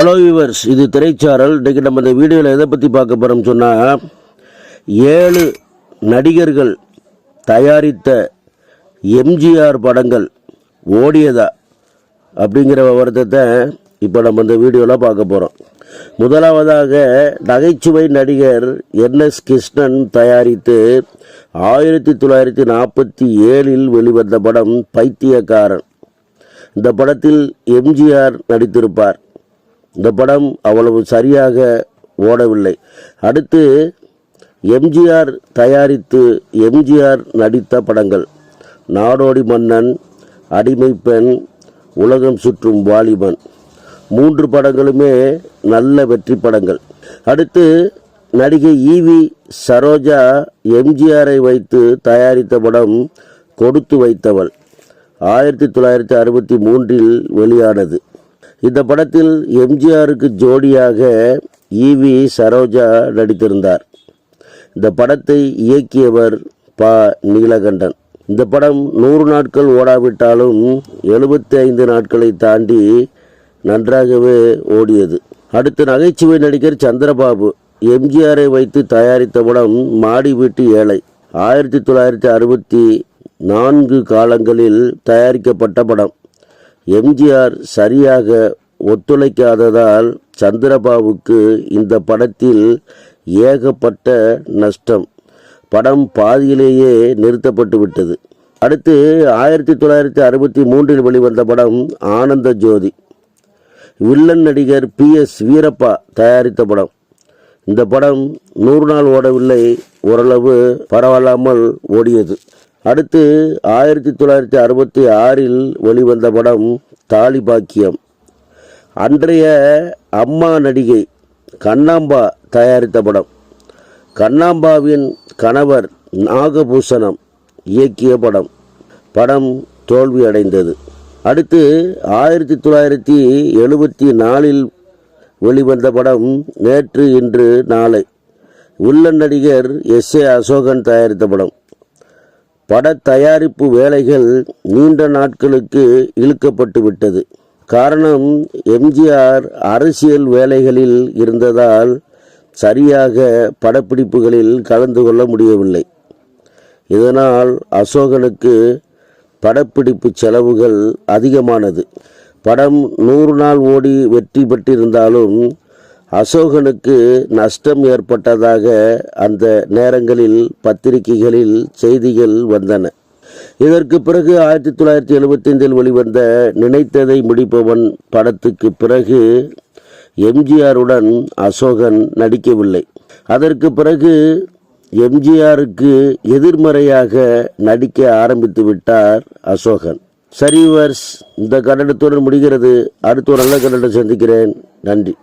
Hello viewers இது திரைச்சாரல். இன்றைக்கி நம்ம இந்த வீடியோவில் எதை பற்றி பார்க்க போகிறோம் சொன்னால் ஏழு நடிகர்கள் தயாரித்த எம்ஜிஆர் படங்கள் ஓடியதா அப்படிங்கிற விவரத்தை இப்போ நம்ம இந்த வீடியோவில் பார்க்க போகிறோம் முதலாவதாக நகைச்சுவை நடிகர் என் எஸ் கிருஷ்ணன் தயாரித்து ஆயிரத்தி தொள்ளாயிரத்தி நாற்பத்தி ஏழில் வெளிவந்த படம் பைத்தியக்காரன். இந்த படத்தில் எம்ஜிஆர் நடித்திருப்பார். இந்த படம் அவ்வளவு சரியாக ஓடவில்லை. அடுத்து எம்ஜிஆர் தயாரித்து எம்ஜிஆர் நடித்த படங்கள். நாடோடி மன்னன் அடிமை பெண் உலகம் சுற்றும் வாலிபன். மூன்று படங்களுமே நல்ல வெற்றி படங்கள். அடுத்து நடிகை ஈவி சரோஜா எம்ஜிஆரை வைத்து தயாரித்த படம் கொடுத்து வைத்தவள். ஆயிரத்தி தொள்ளாயிரத்தி அறுபத்தி மூன்றில் வெளியானது. இந்த படத்தில் எம்ஜிஆருக்கு ஜோடியாக ஈவி சரோஜா நடித்திருந்தார். இந்த படத்தை இயக்கியவர் ப. நீலகண்டன். இந்த படம் நூறு நாட்கள் ஓடாவிட்டாலும் எழுபத்தி ஐந்து நாட்களை தாண்டி நன்றாகவே ஓடியது. அடுத்து நகைச்சுவை நடிகர் சந்திரபாபு எம்ஜிஆரை வைத்து தயாரித்த படம் மாடி வீட்டு ஏழை. ஆயிரத்தி தொள்ளாயிரத்தி அறுபத்தி நான்கு காலங்களில் தயாரிக்கப்பட்ட படம். எம்ஜிஆர் சரியாக ஒத்துழைக்காததால் சந்திரபாபுக்கு இந்த படத்தில் ஏகப்பட்ட நஷ்டம். படம் பாதியிலேயே நிறுத்தப்பட்டு விட்டது. அடுத்து ஆயிரத்தி தொள்ளாயிரத்தி அறுபத்தி மூன்றில் வெளிவந்த படம் ஆனந்த ஜோதி. வில்லன் நடிகர் பி எஸ் வீரப்பா தயாரித்த படம். இந்த படம் நூறு நாள் ஓடவில்லை. ஓரளவு பரவாயில்லாமல் ஓடியது. அடுத்து ஆயிரத்தி தொள்ளாயிரத்தி அறுபத்தி ஆறில் வெளிவந்த படம் தாலி பாக்கியம் அன்றைய அம்மா நடிகை கண்ணாம்பா தயாரித்த படம். கண்ணாம்பாவின் கணவர் நாகபூஷணம் இயக்கிய படம். படம் தோல்வி அடைந்தது அடுத்து ஆயிரத்தி தொள்ளாயிரத்தி எழுபத்தி நாலில் வெளிவந்த படம் நேற்று இன்று நாளை. உள்ள நடிகர் எஸ் ஏ அசோகன் தயாரித்த படம். பட தயாரிப்பு வேலைகள் நீண்ட நாட்களுக்கு இழுக்கப்பட்டு விட்டது. காரணம் எம்ஜிஆர் அரசியல் வேலைகளில் இருந்ததால் சரியாக படப்பிடிப்புகளில் கலந்து கொள்ள முடியவில்லை. இதனால் அசோகனுக்கு படப்பிடிப்பு செலவுகள் அதிகமானது. படம் நூறு நாள் ஓடி வெற்றி பெற்றிருந்தாலும் அசோகனுக்கு நஷ்டம் ஏற்பட்டதாக அந்த நேரங்களில் பத்திரிகைகளில் செய்திகள் வந்தன. இதற்கு பிறகு ஆயிரத்தி தொள்ளாயிரத்தி எழுபத்தைந்தில் வெளிவந்த நினைத்ததை முடிப்பவன் படத்துக்கு பிறகு எம்ஜிஆருடன் அசோகன் நடிக்கவில்லை. அதற்கு பிறகு எம்ஜிஆருக்கு எதிர்மறையாக நடிக்க ஆரம்பித்து விட்டார் அசோகன். சரிவர்ஸ் இந்த கன்னடத்துடன் முடிகிறது. அடுத்த ஒரு நல்ல கட்டடம் சந்திக்கிறேன். நன்றி.